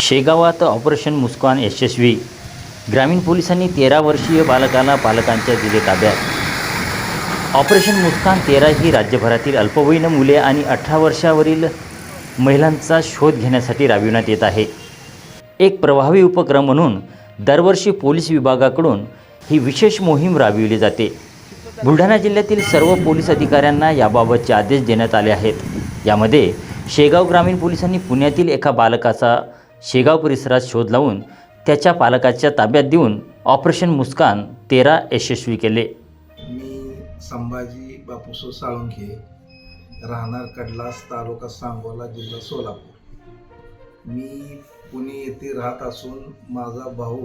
शेगावात operation मुस्कान यशस्वी. ग्रामीण पोलिसांनी तेरा वर्षीय बालकाला पालकांच्या दिले ताब्यात. ऑपरेशन मुस्कान तेरा ही राज्यभरातील अल्पवयीन मुले आणि अठरा वर्षावरील महिलांचा शोध घेण्यासाठी राबविण्यात येत आहे. एक प्रभावी उपक्रम म्हणून दरवर्षी पोलीस विभागाकडून ही विशेष मोहीम राबविली जाते. बुलढाणा जिल्ह्यातील सर्व पोलीस अधिकाऱ्यांना याबाबतचे आदेश देण्यात आले आहेत. यामध्ये शेगाव ग्रामीण पोलिसांनी पुण्यातील एका बालकाचा शेगाव परिसरात शोध लावून त्याच्या पालकाच्या ताब्यात देऊन ऑपरेशन मुस्कान तेरा यशस्वी केले. मी संभाजी बापूसो साळुंखे राहणार कडलास तालुका सांगोला जिल्हा सोलापूर. मी पुणे येथे राहत असून माझा भाऊ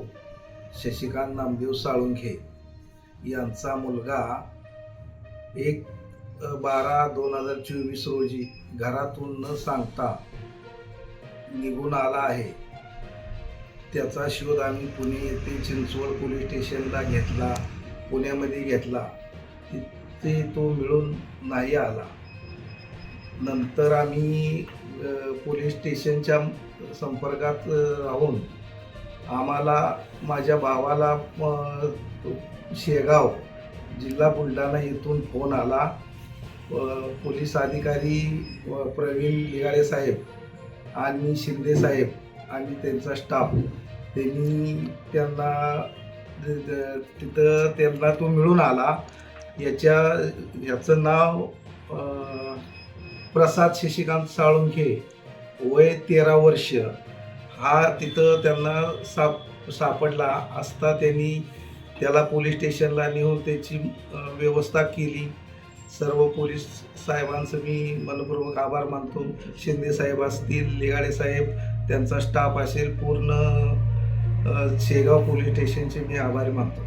शशिकांत नामदेव साळुंखे यांचा मुलगा एक बारा दोन हजार चोवीस रोजी घरातून न सांगता निघून आला आहे. त्याचा शोध आम्ही पुणे येथे चिंचवड पोलीस स्टेशनला घेतला पुण्यामध्ये घेतला. तिथे तो मिळून नाही आला. नंतर आम्ही पोलीस स्टेशनच्या संपर्कात राहून आम्हाला माझ्या भावाला शेगाव जिल्हा बुलढाणा येथून फोन आला. पोलीस अधिकारी प्रवीण लिगाडे साहेब आणि शिंदे साहेब आणि त्यांचा स्टाफ त्यांनी त्यांना तिथं त्यांना तो मिळून आला. याच्या याचं नाव प्रसाद शशिकांत साळुंखे वय तेरा वर्ष. हा तिथं त्यांना साप सापडला. असता त्यांनी त्याला पोलीस स्टेशनला नेऊन त्याची व्यवस्था केली. सर्व पोलीस साहेबांचं मी मनपूर्वक आभार मानतो. शिंदे साहेब असतील लिगाडे साहेब त्यांचा स्टाफ असेल पूर्ण शेगाव पोलीस स्टेशनचे मी आभारी मानतो.